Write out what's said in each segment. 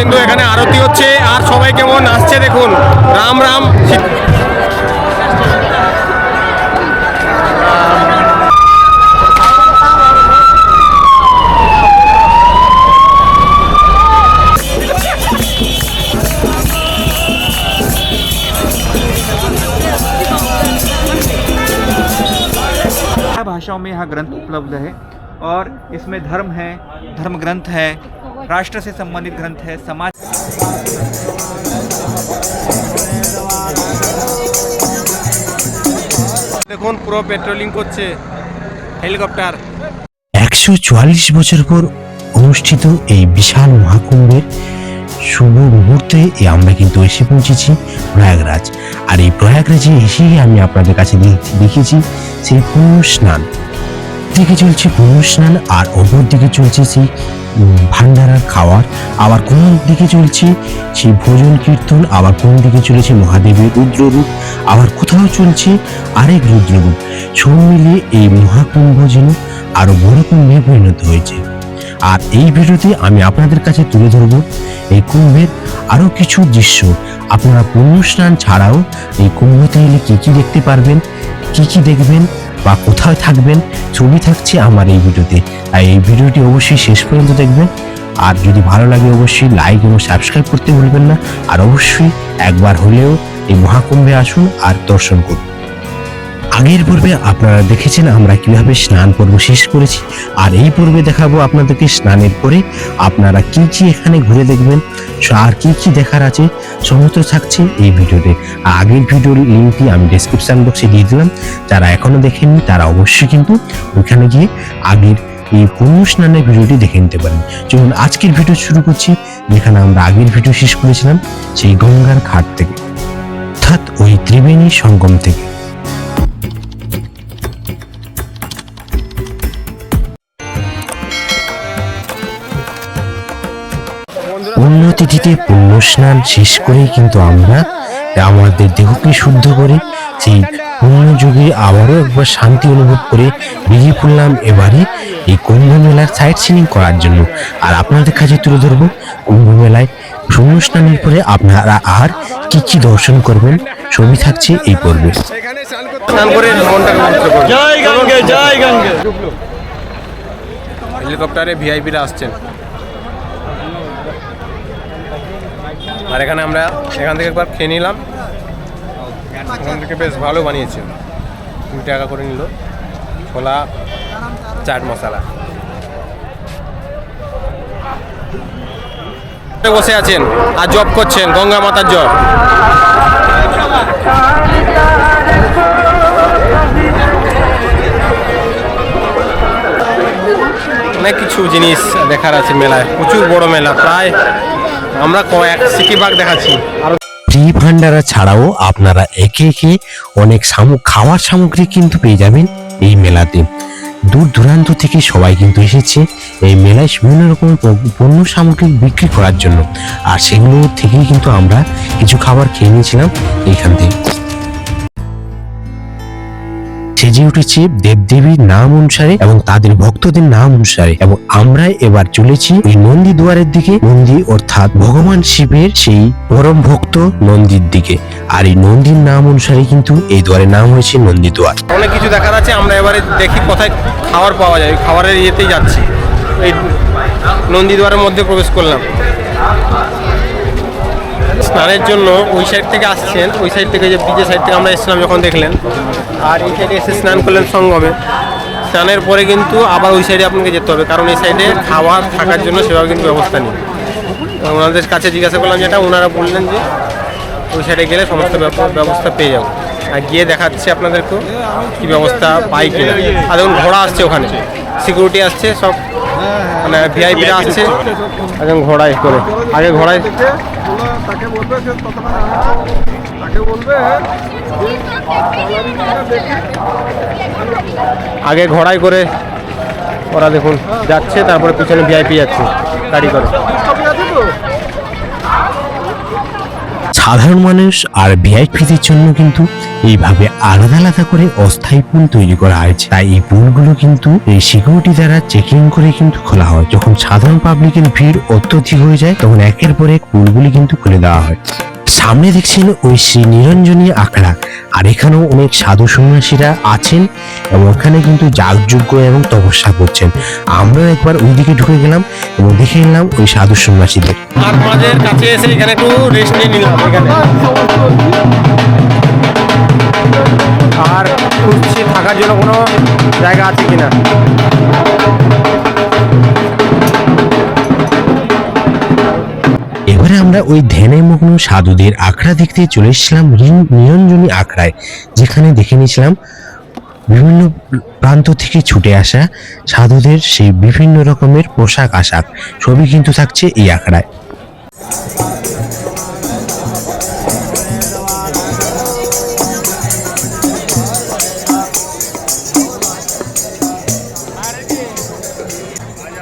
কিন্তু এখানে আরতি হচ্ছে আর সবাই কেমন আসছে দেখুন রাম রাম সীত- छह भाषाओं में यह ग्रंथ उपलब्ध है और इसमें धर्म है धर्म ग्रंथ है राष्ट्र से संबंधित ग्रंथ है समाज দেখুন পুরো পেট্রোলিং করছে হেলিকপ্টার একশো চুয়াল্লিশ বছর পর অনুষ্ঠিত এই বিশাল মহাকুম্ভের শুভ মুহূর্তে এ আমরা কিন্তু এসে পৌঁছেছি প্রয়াগরাজ আর এই প্রয়াগরাজে এসেই আমি আপনাদের কাছে দেখ- দেখেছি সেই পুণ্য স্নান দিকে চলছে পুণ্য স্নান আর অপর দিকে চলছে সেই উম, ভান্ডারার খাওয়ার। আবার কোন দিকে চলছে? সেই ভোজন কীর্তন, আবার কোন দিকে চলেছে মহাদেবের রুদ্ররূপ আবার কোথাও চলছে আরেক রুদ্ররূপ সব মিলিয়ে এই মহাকুম্ভ যেন আরও বড় কুম্ভে পরিণত হয়েছে। আর এই ভিডিওতে আমি আপনাদের কাছে তুলে ধরব এই কুম্ভের আরও কিছু দৃশ্য। আপনারা পুণ্য স্নান ছাড়াও এই কুম্ভতে এলে কী কী দেখতে পারবেন, কী কী দেখবেন বা কোথায় থাকবেন, ছবি থাকছে আমার এই ভিডিওতে। তাই এই ভিডিওটি অবশ্যই শেষ পর্যন্ত দেখবেন। আর যদি ভালো লাগে অবশ্যই লাইক এবং সাবস্ক্রাইব করতে ভুলবেন না। আর অবশ্যই একবার হলেও এই মহাকুম্ভে আসুন আর দর্শন করুন। আগের পর্বে আপনারা দেখেছেন আমরা কীভাবে স্নান পর্ব শেষ করেছি, আর এই পর্বে দেখাবো আপনাদেরকে স্নানের পরে আপনারা কি কি এখানে ঘুরে দেখবেন, আর কি কি দেখার আছে, সমস্ত থাকছে এই ভিডিওতে। আগের ভিডিওর লিঙ্কটি আমি ডেসক্রিপশন বক্সে দিয়ে দিলাম, যারা এখনও দেখেননি তারা অবশ্যই কিন্তু ওইখানে গিয়ে আগের এই পুণ্য স্নানের ভিডিওটি দেখে নিতে পারেন। চলুন আজকের ভিডিও শুরু করছি, যেখানে আমরা আগের ভিডিও শেষ করেছিলাম, সেই গঙ্গার ঘাট থেকে, অর্থাৎ ওই ত্রিবেণী সঙ্গম থেকে। পুণ্যতিথিতে পুণ্য স্নান শেষ করেই কিন্তু আমরা আমাদের দেহকে শুদ্ধ করে সেই পুণ্য যুগে আবারও একবার শান্তি অনুভব করে বেরিয়ে পড়লাম এবারে এই কুম্ভ মেলার সাইট সিনিং করার জন্য। আর আপনাদের কাছে তুলে ধরবো কুম্ভ মেলায় পুণ্য স্নানের পরে আপনারা আর কি কি দর্শন করবেন ছবি থাকছে এই পর্বে। এখানে স্নান করতে স্নান করে মনটাকে পবিত্র করুন জয় গঙ্গে জয় গঙ্গে হেলিকপ্টারে ভিআইপিরা আসছেন আর এখানে আমরা এখান থেকে একবার খেয়ে নিলাম। এখান থেকে বেশ ভালো বানিয়েছে। কুড়ি টাকা করে নিল। ছোলা, চাট মশলা। বসে আছেন আর জব করছেন, গঙ্গা মাতার জব অনেক কিছু জিনিস দেখার আছে মেলায়। প্রচুর বড় মেলা, প্রায় আমরা কয়েক সিকিবাগ দেখাচ্ছি। আর ফ্রি ভান্ডারা ছাড়াও আপনারা একে একে অনেক সামু- খাওয়ার সামগ্রী কিন্তু পেয়ে যাবেন এই মেলাতে। দূর দূরান্ত থেকে সবাই কিন্তু এসেছে এই মেলায় বিভিন্ন রকম পণ্য সামগ্রী বিক্রি করার জন্য। আর সেগুলো থেকেই কিন্তু আমরা কিছু খাবার খেয়ে নিয়েছিলাম এইখান থেকে। সেজে উঠেছে দেবদেবীর নাম অনুসারে এবং তাদের ভক্তদের নাম অনুসারে। এবং আমরা এবার চলেছি ওই নন্দী দুয়ারের দিকে। নন্দী অর্থাৎ ভগবান শিবের সেই পরম ভক্ত নন্দীর দিকে। আর এই নন্দীর নাম অনুসারে কিন্তু এই দুয়ারের নাম হয়েছে নন্দী দুয়ার। অনেক কিছু দেখার আছে, আমরা এবারে দেখি কোথায় খাবার পাওয়া যায়। খাবারের ইয়েতেই যাচ্ছি। এই নন্দী দুয়ারের মধ্যে প্রবেশ করলাম। স্নানের জন্য ওই সাইড থেকে আসছেন, ওই সাইড থেকে যে ব্রিজের সাইড থেকে আমরা এসেছিলাম যখন দেখলেন। আর এই সাইডে এসে স্নান করলেন সঙ্গমে। স্নানের পরে কিন্তু আবার ওই সাইডে আপনাকে যেতে হবে, কারণ এই সাইডে খাবার থাকার জন্য সেভাবে কিন্তু ব্যবস্থা নেই। ওনাদের কাছে জিজ্ঞাসা করলাম যেটা, ওনারা বললেন যে ওই সাইডে গেলে সমস্ত ব্যবস্থা পেয়ে যাব। আর গিয়ে দেখাচ্ছে আপনাদেরকেও কি ব্যবস্থা পাই কিনা। আর দেখুন, ঘোড়া আসছে ওখানে। সিকিউরিটি আসছে, সব মানে ভিআইপিরা আসছে। একদম ঘোড়ায় করে। আগে ঘোড়ায় তাকে বলবে তাকে বলবে আগে ঘোড়ায় করে ওরা দেখুন যাচ্ছে, তারপরে পিছনে ভিআইপি যাচ্ছে, গাড়ি করে ছবি আছে তো সাধারণ মানুষ আর ভিআইপিদের জন্য কিন্তু এইভাবে আলাদা আলাদা করে অস্থায়ী পুল তৈরি করা হয়েছে। তাই এই পুলগুলো কিন্তু এই সিকিউরিটি দ্বারা চেকিং করে কিন্তু খোলা হয়। যখন সাধারণ পাবলিকের ভিড় অত্যধিক হয়ে যায়, তখন একের পর এক পুলগুলি কিন্তু খুলে দেওয়া হয়। সামনে দেখছেন ওই শ্রী নিরঞ্জনী আখড়া, আর এখানেও অনেক সাধু সন্ন্যাসীরা আছেন এবং ওখানে কিন্তু যাগযজ্ঞ এবং তপস্যা করছেন। আমরাও একবার ওইদিকে ঢুকে গেলাম এবং দেখে নিলাম ওই সাধু সন্ন্যাসীদের। আর মাঝের থাকার জন্য কোনো জায়গা আছে কিনা? আমরা ওই ধ্যানে মগ্ন সাধুদের আখড়া দেখতে চলে এসেছিলাম নিরঞ্জনী আখড়ায়, যেখানে দেখে নিয়েছিলাম বিভিন্ন প্রান্ত থেকে ছুটে আসা সাধুদের সেই বিভিন্ন রকমের পোশাক আশাক, সবই কিন্তু থাকছে এই আখড়ায়।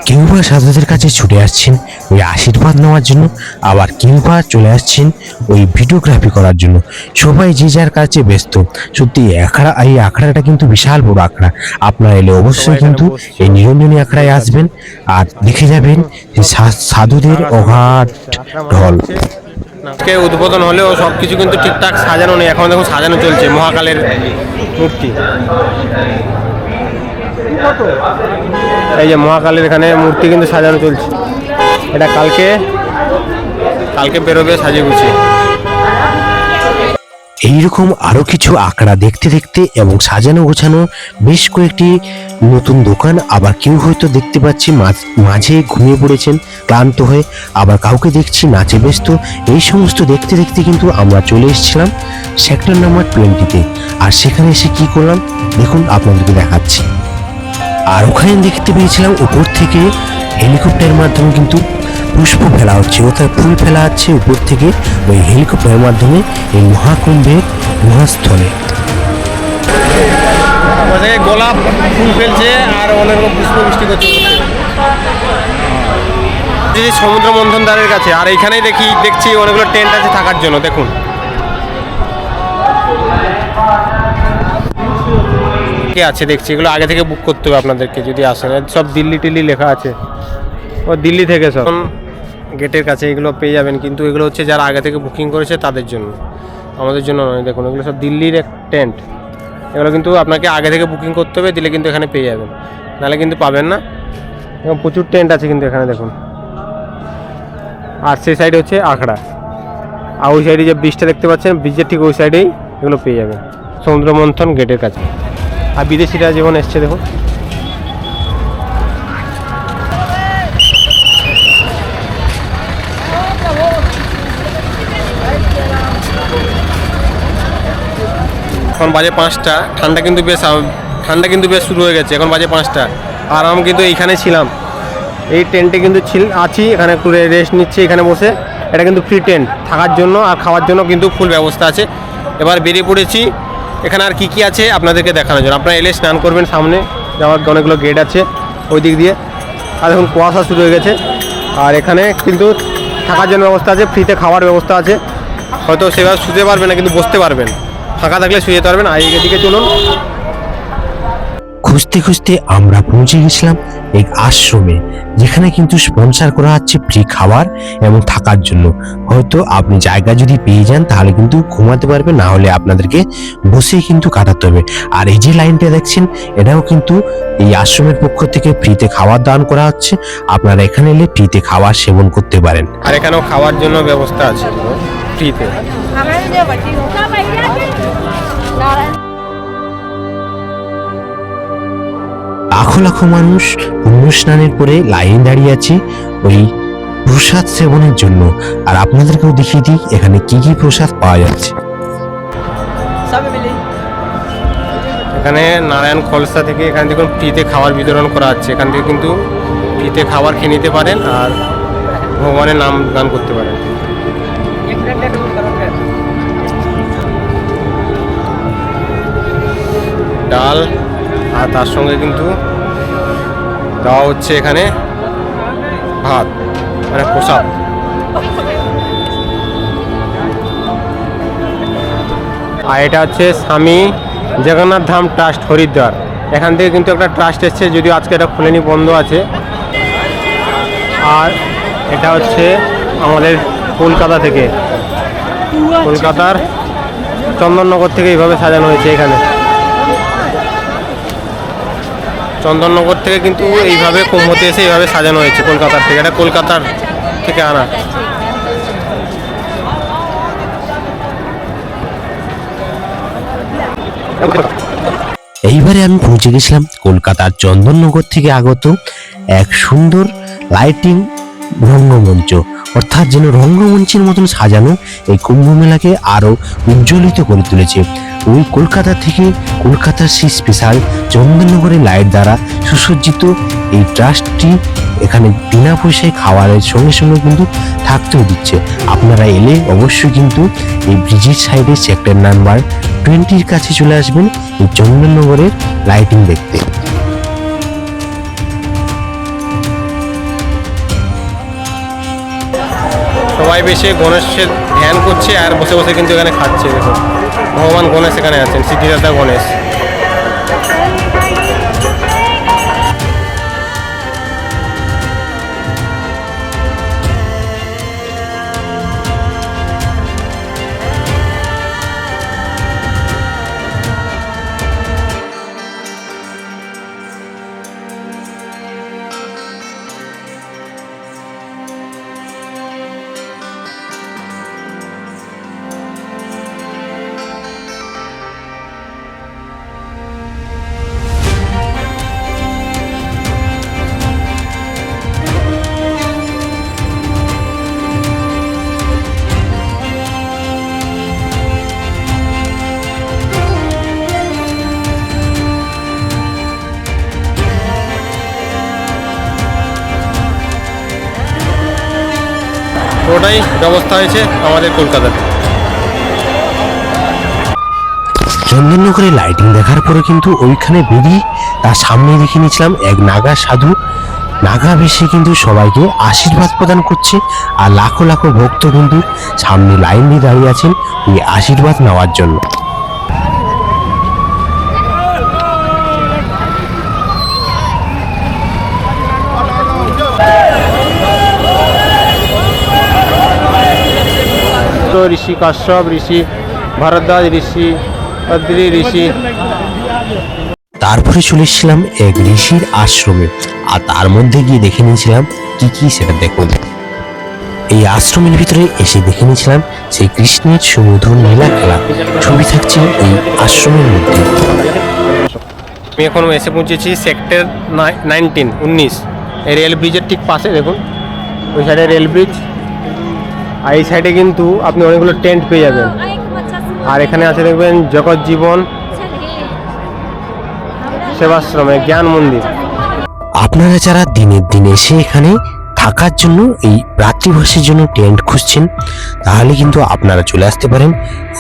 কেউ বা সাধুদের কাছে ছুটে আসছেন ওই আশীর্বাদ নেওয়ার জন্য আবার কেউ বা চলে আসছেন ওই ভিডিওগ্রাফি করার জন্য। সবাই যে যার কাছে ব্যস্ত সত্যি আখড়া এই আখড়াটা কিন্তু বিশাল বড় আখড়া। আপনারা এলে অবশ্যই কিন্তু এই নিরঞ্জনী আখড়ায় আসবেন আর দেখে যাবেন সাধুদের অঘাট ঢল। আজকে উদ্বোধন হলেও সব কিছু কিন্তু ঠিকঠাক সাজানো নেই। এখন দেখুন সাজানো চলছে মহাকালের মূর্তি। এই যে মহাকালের এখানে মূর্তি কিন্তু সাজানো চলছে। এটা কালকে। কালকে বেরোবে সাজিয়ে গুছিয়ে। এইরকম আরও কিছু আঁকড়া দেখতে দেখতে এবং সাজানো গোছানো বেশ কয়েকটি নতুন দোকান আবার কেউ হয়তো দেখতে পাচ্ছি মাঝ- মাঝে ঘুমিয়ে পড়েছেন, ক্লান্ত হয়ে আবার কাউকে দেখছি নাচে ব্যস্ত। এই সমস্ত দেখতে দেখতে কিন্তু আমরা চলে এসেছিলাম সেক্টর নাম্বার টোয়েন্টিতে আর সেখানে এসে কি করলাম? দেখুন, আপনাদেরকে দেখাচ্ছি। আর ওখানে দেখতে পেয়েছিলাম উপর থেকে হেলিকপ্টারের মাধ্যমে কিন্তু পুষ্প ফেলা হচ্ছে, অর্থাৎ ফুল ফেলা হচ্ছে উপর থেকে ওই হেলিকপ্টারের মাধ্যমে এই মহাকুম্ভের মহাস্থলে গোলাপ ফুল ফেলছে আর অনেক রকম পুষ্প বৃষ্টি করছে। যে সমুদ্র মন্থন দ্বারের কাছে, আর এখানেই দেখি, দেখছি অনেকগুলো টেন্ট আছে থাকার জন্য, দেখুন। কে আছে দেখছি, এগুলো আগে থেকে বুক করতে হবে আপনাদেরকে, যদি আসেন সব দিল্লি টিল্লি লেখা আছে। ও দিল্লি থেকে সব। গেটের কাছে এগুলো পেয়ে যাবেন। কিন্তু এগুলো হচ্ছে যারা আগে থেকে বুকিং করেছে তাদের জন্য। আমাদের জন্য নয়। দেখুন, এগুলো সব দিল্লির এক টেন্ট এগুলো কিন্তু আপনাকে আগে থেকে বুকিং করতে হবে, দিলে কিন্তু এখানে পেয়ে যাবেন। নাহলে কিন্তু পাবেন না। এবং প্রচুর টেন্ট আছে কিন্তু এখানে, দেখুন। আর সেই সাইড হচ্ছে আখড়া। আর ওই সাইডে যে ব্রিজটা দেখতে পাচ্ছেন ব্রিজের ঠিক ওই সাইডেই এগুলো পেয়ে যাবেন। সমুদ্র মন্থন গেটের কাছে। আর বিদেশিরা যেমন এসছে, দেখুন। এখন বাজে পাঁচটা। ঠান্ডা কিন্তু বেশ ঠান্ডা কিন্তু বেশ শুরু হয়ে গেছে, এখন বাজে পাঁচটা। আর আমি কিন্তু এইখানে ছিলাম। এই টেন্টে কিন্তু ছিল আছি, এখানে একটু রেস্ট নিচ্ছি এখানে বসে। এটা কিন্তু ফ্রি টেন্ট থাকার জন্য আর খাওয়ার জন্য কিন্তু ফুল ব্যবস্থা আছে। এবার বেরিয়ে পড়েছি। এখানে আর কি কি আছে আপনাদেরকে দেখানোর জন্য। আপনারা এলে স্নান করবেন সামনে। যাওয়ার অনেকগুলো গেট আছে ওই দিক দিয়ে। আর এখন কুয়াশা শুরু হয়ে গেছে। আর এখানে কিন্তু থাকার জন্য ব্যবস্থা আছে ফ্রিতে খাওয়ার ব্যবস্থা আছে। হয়তো সেভাবে শুতে পারবেন না, কিন্তু বসতে পারবেন। ফাঁকা থাকলে শুয়ে যেতে পারবেন। আর এই দিকে চলুন। খুঁজতে খুঁজতে আমরা পৌঁছে গেছিলাম এক আশ্রমে যেখানে কিন্তু স্পন্সর করা হচ্ছে ফ্রি খাবার এবং থাকার জন্য। হয়তো আপনি জায়গা যদি পেয়ে যান তাহলে কিন্তু ঘুমাতে পারবে না হলে আপনাদেরকে বসেই কিন্তু কাটাতে হবে। আর এই যে লাইনটা দেখছেন এটাও কিন্তু এই আশ্রমের পক্ষ থেকে ফ্রিতে খাবার দান করা হচ্ছে। আপনারা এখানে এলে ফ্রিতে খাবার সেবন করতে পারেন। আর এখানেও খাওয়ার জন্য ব্যবস্থা আছে। ফ্রিতে লাখো লাখো মানুষ অনুষ্ঠানের পরে লাইনে দাঁড়িয়ে আছে ওই প্রসাদ সেবনের জন্য। আর আপনাদেরকেও দেখিয়ে দিই এখানে কি কি প্রসাদ পাওয়া যাচ্ছে। এখানে নারায়ণ খলসা থেকে এখান থেকে ফ্রিতে খাবার বিতরণ করা হচ্ছে। এখান থেকে কিন্তু ফ্রিতে খাবার খেয়ে নিতে পারেন আর ভগবানের নাম গান করতে পারেন। ডাল আর তার সঙ্গে কিন্তু দেওয়া হচ্ছে এখানে ভাত মানে প্রসাদ। আর এটা হচ্ছে স্বামী জগন্নাথ ধাম ট্রাস্ট হরিদ্বার। এখান থেকে কিন্তু একটা ট্রাস্ট এসছে, যদিও আজকে এটা খুলেনি, বন্ধ আছে। আর এটা হচ্ছে আমাদের কলকাতা থেকে। কলকাতার চন্দননগর থেকে এইভাবে সাজানো হয়েছে এখানে। চন্দননগর থেকে কিন্তু এইভাবে কুম্ভতে এসে এইভাবে সাজানো হয়েছে কলকাতার থেকে। এটা কলকাতার থেকে আনা। এইবারে আমি পৌঁছে গেছিলাম কলকাতার চন্দননগর থেকে আগত এক সুন্দর লাইটিং রঙ্গমঞ্চ। অর্থাৎ যেন রঙ্গমঞ্চের মতন সাজানো এই কুম্ভ মেলাকে আরও উজ্জ্বলিত করে তুলেছে। ওই কলকাতা থেকে কলকাতার সেই স্পেশাল চন্দননগরের লাইট দ্বারা সুসজ্জিত এই ট্রাস্টটি এখানে বিনা পয়সায় খাওয়ারের সঙ্গে সঙ্গে কিন্তু থাকতেও দিচ্ছে। আপনারা এলে অবশ্যই কিন্তু এই ব্রিজের সাইডে সেক্টর নাম্বার টোয়েন্টির কাছে চলে আসবেন এই চন্দননগরের লাইটিং দেখতে। সবাই বেশি গণেশের ধ্যান করছে আর বসে বসে কিন্তু এখানে খাচ্ছে, দেখুন। ভগবান গণেশ এখানে আছেন সিদ্ধিদাতা গণেশ। ওটাই ব্যবস্থা হয়েছে আমাদের কলকাতাতে। চন্দননগরে লাইটিং দেখার পরে কিন্তু ওইখানে বেরিয়ে তার সামনে দেখে নিয়েছিলাম এক নাগা সাধু। নাগা বেশে কিন্তু সবাইকে আশীর্বাদ প্রদান করছে আর লাখো লাখো ভক্ত কিন্তু সামনে লাইন দিয়ে দাঁড়িয়ে আছেন। ওই আশীর্বাদ নেওয়ার জন্য তো ঋষি কাশ্যপ ঋষি ভরদ্বাজ ঋষি অদ্রি ঋষি তারপরে চলে এসেছিলাম এক ঋষির আশ্রমে আর তার মধ্যে গিয়ে দেখে নিয়েছিলাম কি কি সেটা দেখুন। এই আশ্রমের ভিতরে এসে দেখে নিয়েছিলাম সেই কৃষ্ণের সমুদ্র নীলা খেলা ছবি থাকছে এই আশ্রমের মধ্যে। আমি এখন এসে পৌঁছেছি সেক্টর নাইনটিন উনিশ। এই রেল ব্রিজের ঠিক পাশে দেখুন। ওই সাইডে রেল ব্রিজ। আর এই সাইডে কিন্তু আপনি অনেকগুলো টেন্ট পেয়ে যাবেন। আর এখানে আছে দেখবেন জগৎ জীবন, সেবাশ্রমে, জ্ঞান মন্দির। আপনারা যারা দিনের দিন এসে এখানে থাকার জন্য এই রাত্রিবাসের জন্য টেন্ট খুঁজছেন, তাহলে কিন্তু আপনারা চলে আসতে পারেন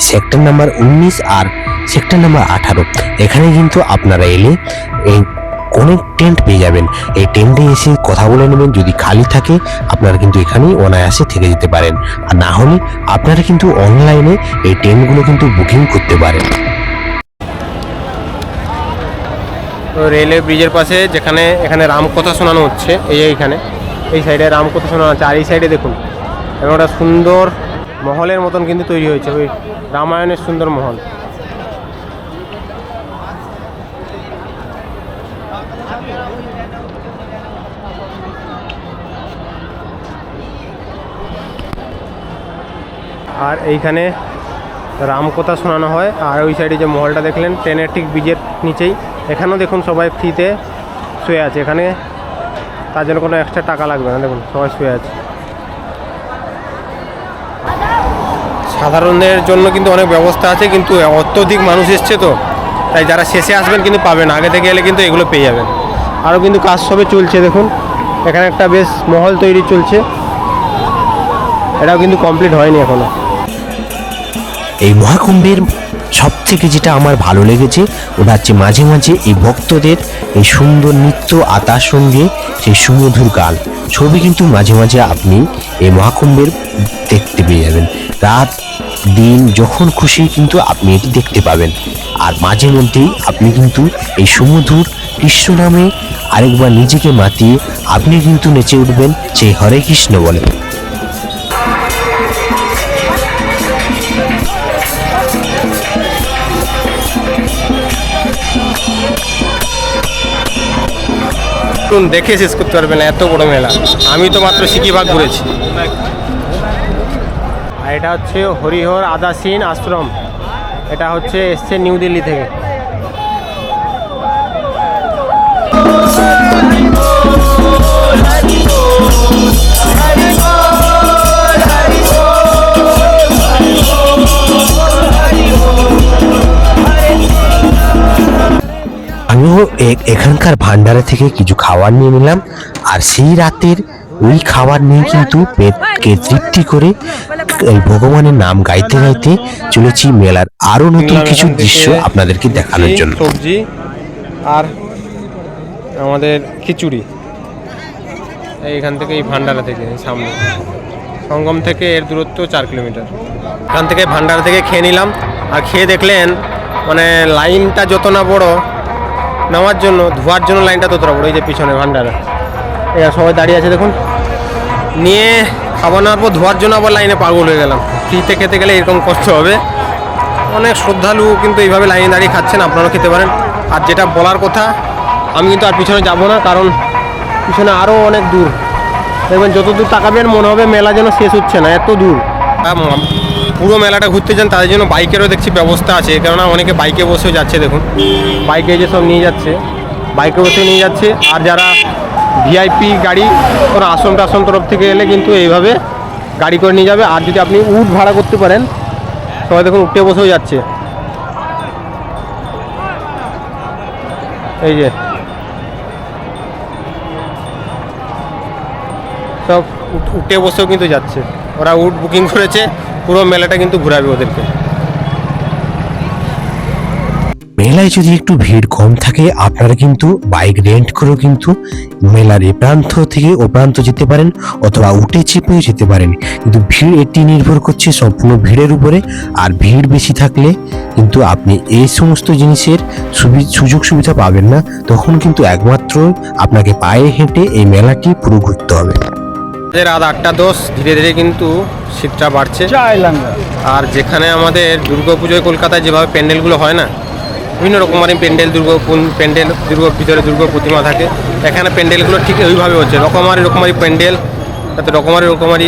সেক্টর নাম্বার উনিশ আর সেক্টর নাম্বার আঠারো। এখানে কিন্তু আপনারা এলে এই অনেক টেন্ট পেয়ে যাবেন। এই টেন্টে এসে কথা বলে নেবেন। যদি খালি থাকে, আপনারা কিন্তু এখানেই অনায়াসে থেকে যেতে পারেন। আর না হলে আপনারা কিন্তু অনলাইনে এই টেন্টগুলো কিন্তু বুকিং করতে পারেন। তো রেলের ব্রিজের পাশে যেখানে, এখানে রামকথা শোনানো হচ্ছে, এই এইখানে। এই সাইডে রামকথা শোনানো হচ্ছে। আর এই সাইডে দেখুন, এবং একটা সুন্দর মহলের মতন কিন্তু তৈরি হয়েছে। ওই রামায়ণের সুন্দর মহল। আর এইখানে রামকথা শোনানো হয়। আর ওই সাইডে যে মহলটা দেখলেন, ট্রেনের ঠিক ব্রিজের নিচেই। এখানেও দেখুন সবাই ফ্রিতে শুয়ে আছে। এখানে তার জন্য কোনো এক্সট্রা টাকা লাগবে না। দেখুন, সবাই শুয়ে আছে। সাধারণের জন্য কিন্তু অনেক ব্যবস্থা আছে, কিন্তু অত্যধিক মানুষ এসছে তো। তাই যারা শেষে আসবেন কিন্তু পাবেন আগে থেকে এলে কিন্তু এগুলো পেয়ে যাবেন। আরও কিন্তু কাজ সবে চলছে, দেখুন। এখানে একটা বেশ মহল তৈরি চলছে। এটাও কিন্তু কমপ্লিট হয়নি এখনও। এই মহাকুম্ভের সব থেকে যেটা আমার ভালো লেগেছে, ওটা হচ্ছে মাঝে মাঝে এই ভক্তদের এই সুন্দর নৃত্য আর তার সঙ্গে সেই সুমধুর গান। ছবি কিন্তু মাঝে মাঝে আপনি এই মহাকুম্ভের দেখতে পেয়ে যাবেন। রাত, দিন যখন খুশি কিন্তু আপনি এটি দেখতে পাবেন। আর মাঝে মধ্যেই আপনি কিন্তু এই সুমধুর কৃষ্ণ নামে আরেকবার নিজেকে মাতিয়ে আপনি কিন্তু নেচে উঠবেন সেই হরে কৃষ্ণ বলে। দেখে শেষ করতে পারবে না, এত বড় মেলা। আমি তো মাত্র সিকিভাগ ঘুরেছি। আর এটা হচ্ছে হরিহর আদাসীন আশ্রম। এটা হচ্ছে এসছে নিউ দিল্লি থেকে। আমিও এখানকার ভান্ডারে থেকে কিছু খাবার নিয়ে নিলাম আর সেই রাতের ওই খাবার নিয়ে কিন্তু পেটকে তৃপ্তি করে এই ভগবানের নাম গাইতে গাইতে চলেছি মেলার আরও নতুন কিছু দৃশ্য আপনাদেরকে দেখানোর জন্য। সবজি আর আমাদের খিচুড়ি। এইখান থেকে এই ভান্ডারা থেকে সামনে। সঙ্গম থেকে এর দূরত্ব চার কিলোমিটার। এখান থেকে ভান্ডারা থেকে খেয়ে নিলাম। আর খেয়ে দেখলেন মানে লাইনটা যত না বড় নেওয়ার জন্য, ধোয়ার জন্য লাইনটা ততটা বড় এই যে পিছনে ভান্ডারা। এরা সবাই দাঁড়িয়ে আছে, দেখুন। নিয়ে খাবার নেওয়ার পর, ধোয়ার জন্য আবার লাইনে পাগল হয়ে গেলাম। ফ্রিতে খেতে গেলে এরকম কষ্ট হবে। অনেক শ্রদ্ধালু কিন্তু এইভাবে লাইনে দাঁড়িয়ে খাচ্ছেন, আপনারাও খেতে পারেন। আর যেটা বলার কথা, আমি কিন্তু আর পিছনে যাব না, কারণ পিছনে আরও অনেক দূর। দেখবেন যত দূর তাকাবেন, মনে হবে মেলা যেন শেষ হচ্ছে না, এত দূর। ম- পুরো মেলাটা ঘুরতে যান তাদের জন্য বাইকেরও দেখছি ব্যবস্থা আছে। কেননা অনেকে বাইকে বসেও যাচ্ছে, দেখুন। বাইকে যে সব নিয়ে যাচ্ছে, বাইকে বসে নিয়ে যাচ্ছে। আর যারা ভিআইপি গাড়ি কোনো আসন টাসন তরফ থেকে এলে কিন্তু এইভাবে গাড়ি করে নিয়ে যাবে। আর যদি আপনি উট ভাড়া করতে পারেন সবাই দেখুন উঠে বসেও যাচ্ছে। এই যে। সব উঠ- বসেও কিন্তু যাচ্ছে। ওরা উট বুকিং করেছে। পুরো মেলাটা কিন্তু ঘোরাবে ওদেরকে। মেলায় যদি একটু ভিড় কম থাকে আপনারা কিন্তু বাইক রেন্ট করেও কিন্তু মেলার এ প্রান্ত থেকে ও প্রান্ত যেতে পারেন অথবা উঠে চেপেও যেতে পারেন। কিন্তু ভিড় এটি নির্ভর করছে সম্পূর্ণ ভিড়ের উপরে। আর ভিড় বেশি থাকলে কিন্তু আপনি এই সমস্ত জিনিসের সুবি- সুযোগ সুবিধা পাবেন না। তখন কিন্তু একমাত্র আপনাকে পায়ে হেঁটে এই মেলাটি পুরো ঘুরতে হবে। রাত আটটা দশ ধীরে ধীরে কিন্তু শীতটা বাড়ছে। আর যেখানে আমাদের দুর্গাপুজোয় কলকাতায় যেভাবে প্যান্ডেলগুলো হয় না বিভিন্ন রকমারি প্যান্ডেল দুর্গা প্যান্ডেল দুর্গা ভিতরে দুর্গা প্রতিমা থাকে। এখানে প্যান্ডেলগুলো ঠিক ওইভাবে হচ্ছে রকমারি রকমারি প্যান্ডেল তাতে রকমারি রকমারি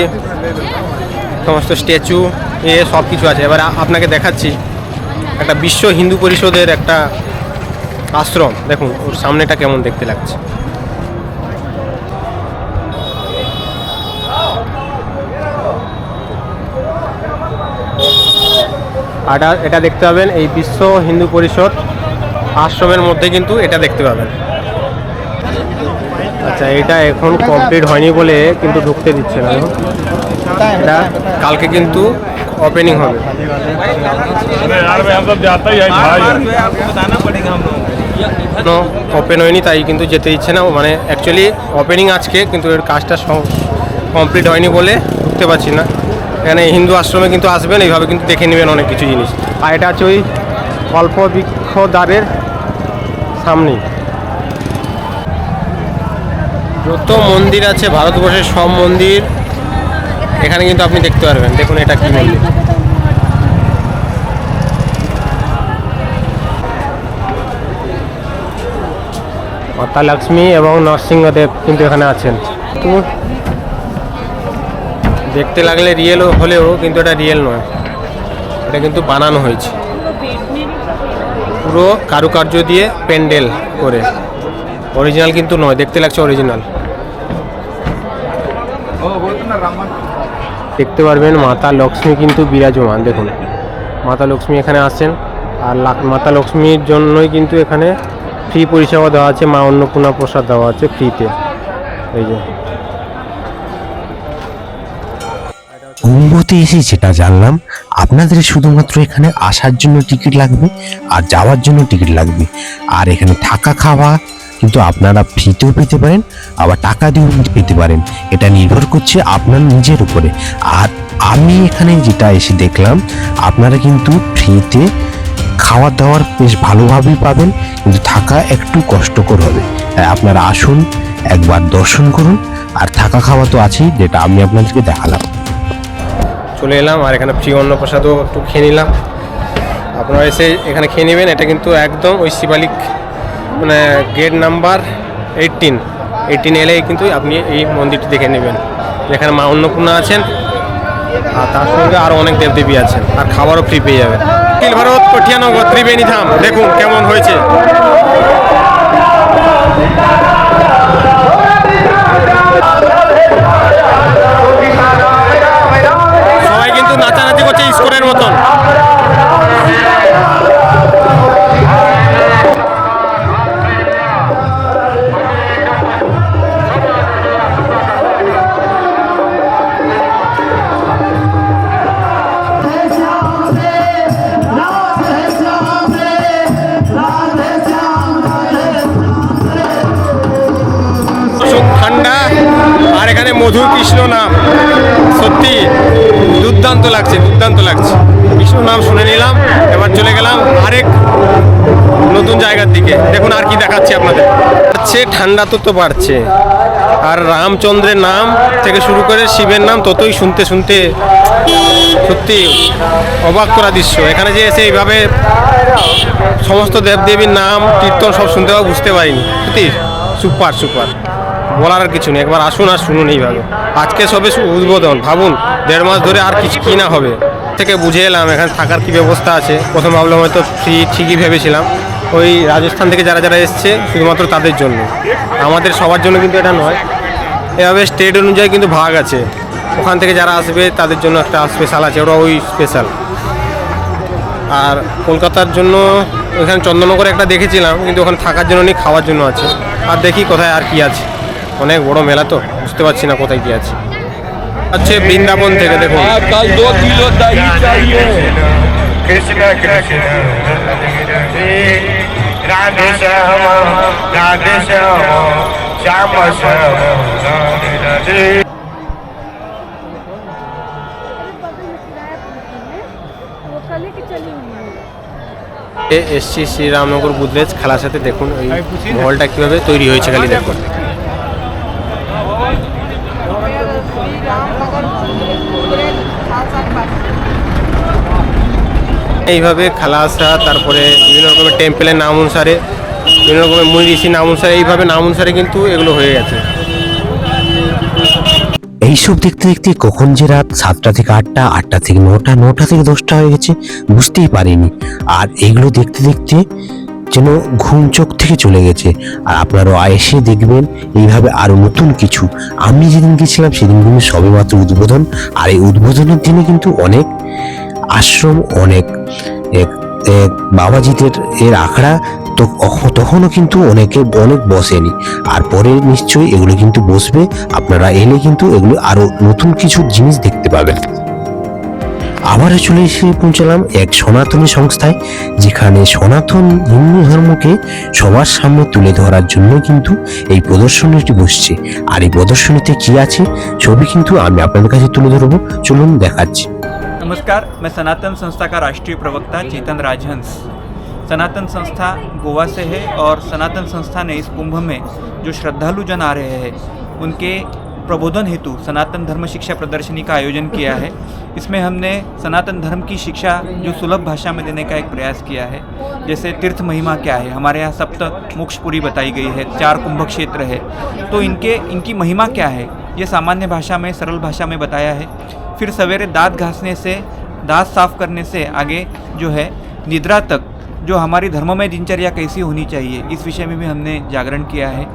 সমস্ত স্ট্যাচু এ সব কিছু আছে। এবার আপনাকে দেখাচ্ছি একটা বিশ্ব হিন্দু পরিষদের একটা আশ্রম। দেখুন ওর সামনেটা কেমন দেখতে লাগছে। এটা এটা দেখতে পাবেন, এই বিশ্ব হিন্দু পরিষদ আশ্রমের মধ্যে কিন্তু এটা দেখতে পাবেন। আচ্ছা এটা এখন কমপ্লিট হয়নি বলে কিন্তু ঢুকতে দিচ্ছে না এটা কালকে কিন্তু ওপেনিং হবে। ওপেন হয়নি, তাই কিন্তু যেতে দিচ্ছে না। মানে অ্যাকচুয়ালি ওপেনিং আজকে, কিন্তু এর কাজটা কমপ্লিট হয়নি বলে ঢুকতে পারছি না। এখানে হিন্দু আশ্রমে কিন্তু আসবেন, এইভাবে কিন্তু দেখে নেবেন অনেক কিছু জিনিস। আর এটা হচ্ছে ওই অল্প বৃক্ষ দ্বারের সামনেই। যত মন্দির আছে, ভারতবর্ষের সব মন্দির, এখানে কিন্তু আপনি দেখতে পারবেন। দেখুন এটা কি মন্দির। মাতা লক্ষ্মী এবং নরসিংহদেব কিন্তু এখানে আছেন। তো দেখতে লাগলে রিয়েল হলেও কিন্তু এটা রিয়েল নয়। এটা কিন্তু বানানো হয়েছে। পুরো কারুকার্য দিয়ে প্যান্ডেল করে। অরিজিনাল কিন্তু নয়, দেখতে লাগছে অরিজিনাল দেখতে পারবেন মাতা লক্ষ্মী কিন্তু বিরাজমান, দেখুন। মাতা লক্ষ্মী এখানে আসেন আর মাতা লক্ষ্মীর জন্যই কিন্তু এখানে ফ্রি পরিষেবা দেওয়া আছে, মা অন্নপূর্ণা প্রসাদ দেওয়া আছে ফ্রিতে এই যে। কুম্ভতে এসে যেটা জানলাম, আপনাদের শুধুমাত্র এখানে আসার জন্য টিকিট লাগবে আর যাওয়ার জন্য টিকিট লাগবে। আর এখানে থাকা খাওয়া কিন্তু আপনারা ফ্রিতেও পেতে পারেন, আবার টাকা দিয়েও পেতে পারেন। এটা নির্ভর করছে আপনার নিজের উপরে। আর আমি এখানে যেটা এসে দেখলাম, আপনারা কিন্তু ফ্রিতে খাওয়া দাওয়ার বেশ ভালোভাবেই পাবেন, কিন্তু থাকা একটু কষ্টকর হবে। আপনারা আসুন, একবার দর্শন করুন, আর থাকা খাওয়া তো আছেই, যেটা আমি আপনাদেরকে দেখালাম। চলে এলাম আর এখানে ফ্রি অন্নপ্রসাদও একটু খেয়ে নিলাম। আপনারা এসে এখানে খেয়ে নেবেন। এটা কিন্তু একদম ওই শিবালিক মানে গেট নাম্বার এইটিন এইটিন এলেই কিন্তু আপনি এই মন্দিরটি দেখে নেবেন। যেখানে মা অন্নপূর্ণা আছেন আর তার সঙ্গে আরও অনেক দেবদেবী আছেন। আর খাবারও ফ্রি পেয়ে যাবেন। অখিল ভারত কঠিয়ানগর ত্রিবেণী ধাম দেখুন কেমন হয়েছে। ঠান্ডা তত বাড়ছে। আর রামচন্দ্রের নাম থেকে শুরু করে শিবের নাম ততই শুনতে শুনতে সত্যি অবাক করা দৃশ্য। এখানে যে এসে এইভাবে সমস্ত দেবদেবীর নাম, কীর্তন সব শুনতে পাবো, বুঝতে পারিনি। সত্যি সুপার সুপার। বলার আর কিছু নেই। একবার আসুন আর শুনুন এইভাবে। আজকে সবে উদ্বোধন। ভাবুন, দেড় মাস ধরে আর কিছু কি না হবে। থেকে বুঝে এলাম, এখানে থাকার কি ব্যবস্থা আছে। প্রথম ভাবলাম হয়তো ফ্রি ঠিকই ভেবেছিলাম। ওই রাজস্থান থেকে যারা যারা এসছে শুধুমাত্র তাদের জন্য। আমাদের সবার জন্য কিন্তু এটা নয়। এভাবে স্টেট অনুযায়ী কিন্তু ভাগ আছে। ওখান থেকে যারা আসবে তাদের জন্য একটা স্পেশাল আছে। ওরা ওই স্পেশাল আর কলকাতার জন্য ওইখানে চন্দননগরে একটা দেখেছিলাম কিন্তু ওখানে থাকার জন্য নেই খাওয়ার জন্য আছে। আর দেখি কোথায় আর কি আছে। অনেক বড় মেলা তো বুঝতে পারছি না কোথায় কি আছে। আচ্ছা বৃন্দাবন থেকে দেখুন। কৃষ্ণ কৃষ্ণ। राधे श्याम राधे श्याम श्याम श्याम राधे राधे वो कल की चली हुई है এ এসছি শ্রীরামনগর বুদলেজ খেলার সাথে দেখুন ওই মহলটা কীভাবে তৈরি হয়েছে খালি দেখুন এইভাবে খালাসা তারপরে বিভিন্ন রকমের টেম্পেলের নাম অনুসারে, বিভিন্ন রকমের মুনি নাম অনুসারে, এইভাবে নাম অনুসারে কিন্তু এগুলো হয়ে গেছে। এইসব দেখতে দেখতে কখন যে রাত সাতটা থেকে আটটা আটটা থেকে নটা নটা থেকে দশটা হয়ে গেছে, বুঝতেই পারিনি। আর এগুলো দেখতে দেখতে যেন ঘুম চোখ থেকে চলে গেছে। আর আপনারাও এসে দেখবেন এইভাবে আরও নতুন কিছু। আমি যেদিন গেছিলাম, সেদিন কিন্তু সবে মাত্র উদ্বোধন। আর এই উদ্বোধনের দিনে কিন্তু অনেক আশ্রম অনেক। বাবাজিদের এর আখড়া তো তখনও কিন্তু অনেকে অনেক বসেনি। আর পরে নিশ্চয়ই এগুলো কিন্তু বসবে। আপনারা এলে কিন্তু এগুলো আরও নতুন কিছু জিনিস দেখতে পাবেন। আবারও চলে এসে পৌঁছালাম এক সনাতনী সংস্থায়, যেখানে সনাতন হিন্দু ধর্মকে সবার সামনে তুলে ধরার জন্য কিন্তু এই প্রদর্শনীটি বসছে। আর এই প্রদর্শনীতে কি আছে ছবি কিন্তু আমি আপনাদের কাছে তুলে ধরবো। চলুন দেখাচ্ছি। नमस्कार, मैं सनातन संस्था का राष्ट्रीय प्रवक्ता चेतन राजहंस। सनातन संस्था गोवा से है और सनातन संस्था ने इस कुंभ में जो श्रद्धालु जन आ रहे हैं, उनके प्रबोधन हेतु सनातन धर्म शिक्षा प्रदर्शनी का आयोजन किया है। इसमें हमने सनातन धर्म की शिक्षा जो सुलभ भाषा में देने का एक प्रयास किया है, जैसे तीर्थ महिमा क्या है, हमारे यहाँ सप्त मोक्षपुरी बताई गई है, चार कुंभ क्षेत्र है। तो इनके, इनकी महिमा क्या है ये सामान्य भाषा में, सरल भाषा में बताया है। फिर सवेरे दांत घासने से, दांत साफ़ करने से आगे जो है, निद्रा तक जो हमारी धर्ममय दिनचर्या कैसी होनी चाहिए, इस विषय में भी हमने जागरण किया है।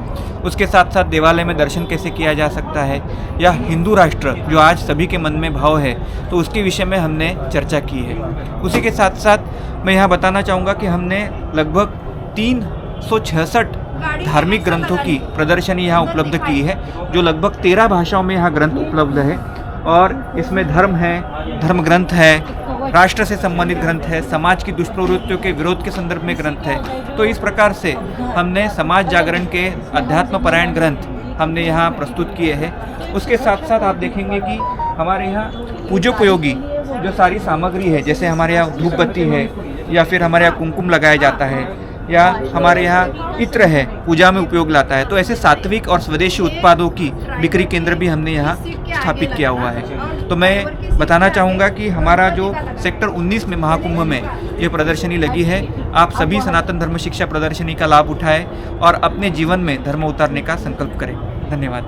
उसके साथ साथ देवालय में दर्शन कैसे किया जा सकता है, या हिंदू राष्ट्र जो आज सभी के मन में भाव है तो उसके विषय में हमने चर्चा की है। उसी के साथ साथ मैं यहाँ बताना चाहूँगा कि हमने लगभग तीन सौ छियासठ धार्मिक ग्रंथों की प्रदर्शनी यहाँ उपलब्ध की है, जो लगभग तेरह भाषाओं में यहाँ ग्रंथ उपलब्ध है। और इसमें धर्म है, धर्म ग्रंथ है, राष्ट्र से संबंधित ग्रंथ है, समाज की दुष्प्रवृत्तियों के विरोध के संदर्भ में ग्रंथ है। तो इस प्रकार से हमने समाज जागरण के अध्यात्म परायण ग्रंथ हमने यहाँ प्रस्तुत किए हैं। उसके साथ साथ आप देखेंगे कि हमारे यहाँ पूजोपयोगी जो सारी सामग्री है, जैसे हमारे यहाँ धूप बत्ती है या फिर हमारे यहाँ कुमकुम लगाया जाता है या हमारे यहाँ इत्र है पूजा में उपयोग लाता है तो ऐसे सात्विक और स्वदेशी उत्पादों की बिक्री केंद्र भी हमने यहाँ स्थापित किया हुआ है तो मैं बताना चाहूँगा कि हमारा जो सेक्टर 19 में महाकुंभ में ये प्रदर्शनी लगी है आप सभी सनातन धर्म शिक्षा प्रदर्शनी का लाभ उठाएं और अपने जीवन में धर्म उतारने का संकल्प करें धन्यवाद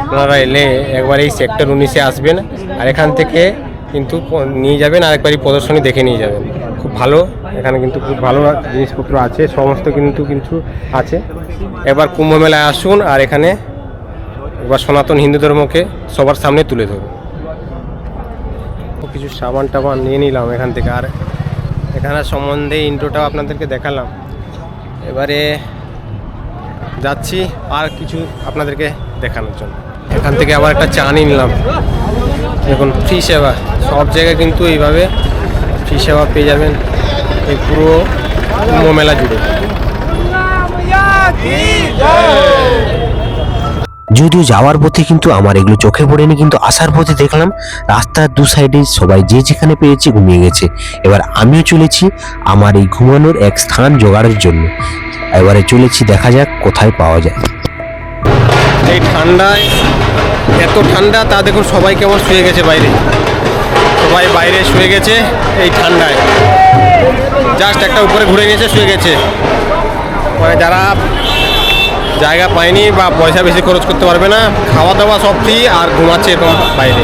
আপনারা এলে একবার এই সেক্টর উনিশে আসবেন আর এখান থেকে কিন্তু প- নিয়ে যাবেন আর একবার এই প্রদর্শনী দেখে নিয়ে যাবেন খুব ভালো। এখানে কিন্তু খুব ভালো জিনিসপত্র আছে, সমস্ত কিন্তু কিছু আছে। এবার কুম্ভ মেলায় আসুন আর এখানে এবার সনাতন হিন্দু ধর্মকে সবার সামনে তুলে ধরুন। কিছু সাবান টাবান নিয়ে নিলাম এখান থেকে আর এখানে সম্বন্ধে ইন্ট্রোটাও আপনাদেরকে দেখালাম। এবারে যাচ্ছি আর কিছু আপনাদেরকে দেখানোর জন্য। এখান থেকে আবার একটা চা নিলাম। দেখুন ফ্রি সেবা। সব জায়গায় কিন্তু এইভাবে ফ্রি সেবা পেয়ে যাবেন এই পুরো কুম্ভ মেলা জুড়ে। যদিও যাওয়ার পথে কিন্তু আমার এগুলো চোখে পড়েনি কিন্তু আসার পথে দেখলাম রাস্তার দু সাইডে সবাই যে যেখানে পেরেছে ঘুমিয়ে গেছে। এবার আমিও চলেছি আমার এই ঘুমানোর এক স্থান জোগাড়ের জন্য। এবারে চলেছি দেখা যাক কোথায় পাওয়া যায়। এই ঠান্ডায় এত ঠান্ডা তা দেখুন সবাই কেমন শুয়ে গেছে বাইরে। সবাই বাইরে শুয়ে গেছে এই ঠান্ডায়। জাস্ট একটা উপরে ঘুরে গেছে শুয়ে গেছে। মানে যারা জায়গা পায়নি বা পয়সা বেশি খরচ করতে পারবে না খাওয়া দাওয়া সব ফ্রি আর ঘুমাচ্ছে এরকম বাইরে।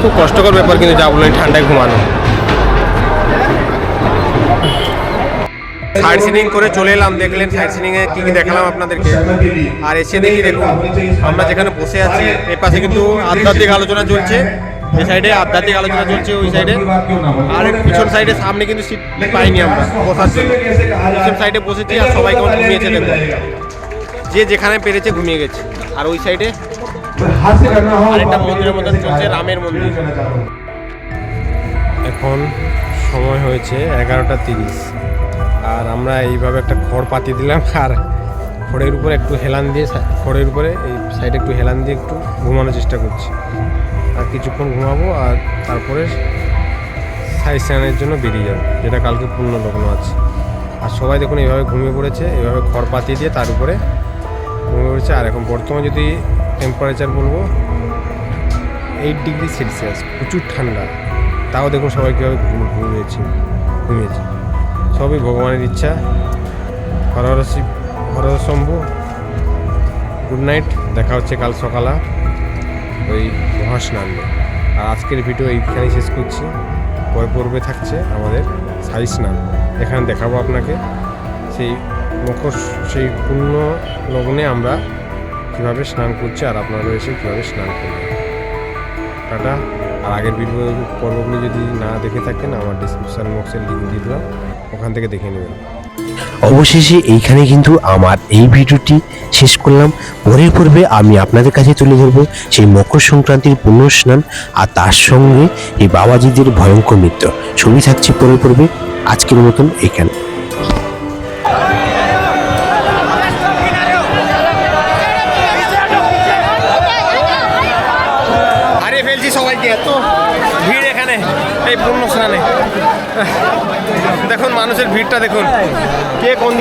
খুব কষ্টকর ব্যাপার কিন্তু যা এই ঠান্ডায় ঘুমানো। সাইড সিনিং করে চলে এলাম, দেখলেন সাইড সিনিং এ কি কি দেখালাম আপনাদেরকে। আর এসে দেখি দেখুন, আমরা যেখানে বসে আছি এর পাশে কিন্তু আধ্যাত্মিক আলোচনা চলছে। এই সাইডে আধ্যাত্মিক আলোচনা চলছে, ওই সাইডে আর পিছন সাইডে সামনে কিন্তু সিট পাইনি আমরা, বসার জন্য। পিছন সাইডে বসেছি আর সবাই কেমন ঘুমিয়েছে যে যেখানে পেরেছে ঘুমিয়ে গেছে। আর ওই সাইডে আরেকটা মন্দিরের মতন চলছে, রামের মন্দির। এখন সময় হয়েছে এগারোটা তিরিশ। আর আমরা এইভাবে একটা খড় পাতিয়ে দিলাম, আর খড়ের উপরে একটু হেলান দিয়ে, খড়ের উপরে এই সাইডে একটু হেলান দিয়ে একটু ঘুমানোর চেষ্টা করছি। আর কিছুক্ষণ ঘুমাবো আর তারপরে সাই স্নানের জন্য বেরিয়ে যাব, যেটা কালকে পূর্ণ লগ্ন আছে। আর সবাই দেখুন এইভাবে ঘুমিয়ে পড়েছে এইভাবে খড় পাতিয়ে দিয়ে তার উপরে ঘুমিয়ে পড়েছে। আর এখন বর্তমানে যদি টেম্পারেচার বলব এইট ডিগ্রি সেলসিয়াস প্রচুর ঠান্ডা। তাও দেখুন সবাই কীভাবে ঘুম- ঘুমিয়েছে ঘুমিয়েছে। সবই ভগবানের ইচ্ছা। হর হর শিব, হর হর শম্ভু। গুড নাইট দেখা হচ্ছে কাল সকালা। ওই মহাস্নান নিয়ে। আর আজকের ভিডিও এইখানেই শেষ করছি। পরে পর্বে থাকছে আমাদের সাই স্নান এখানে দেখাবো আপনাকে সেই মকর সেই পূর্ণ লগ্নে আমরা কীভাবে স্নান করছি আর আপনারা এসে কীভাবে স্নান করবেন টাটা। আর আগের ভিডিও পর্বগুলি যদি না দেখে থাকেন, আমার ডিসক্রিপশান বক্সের লিঙ্ক দিয়ে দিলাম। ওখান থেকে দেখে নেবেন। অবশেষে এইখানে কিন্তু আমার এই ভিডিওটি শেষ করলাম। পরের পূর্বে আমি আপনাদের কাছে তুলে ধরব সেই মকর সংক্রান্তির পুণ্যস্নান আর তার সঙ্গে এই বাবাজিদের ভয়ঙ্কর নৃত্য ছবি থাকছে পরের পূর্বে। আজকের মতন এখানে। ভিড়টা দেখুন। কে কোন দিক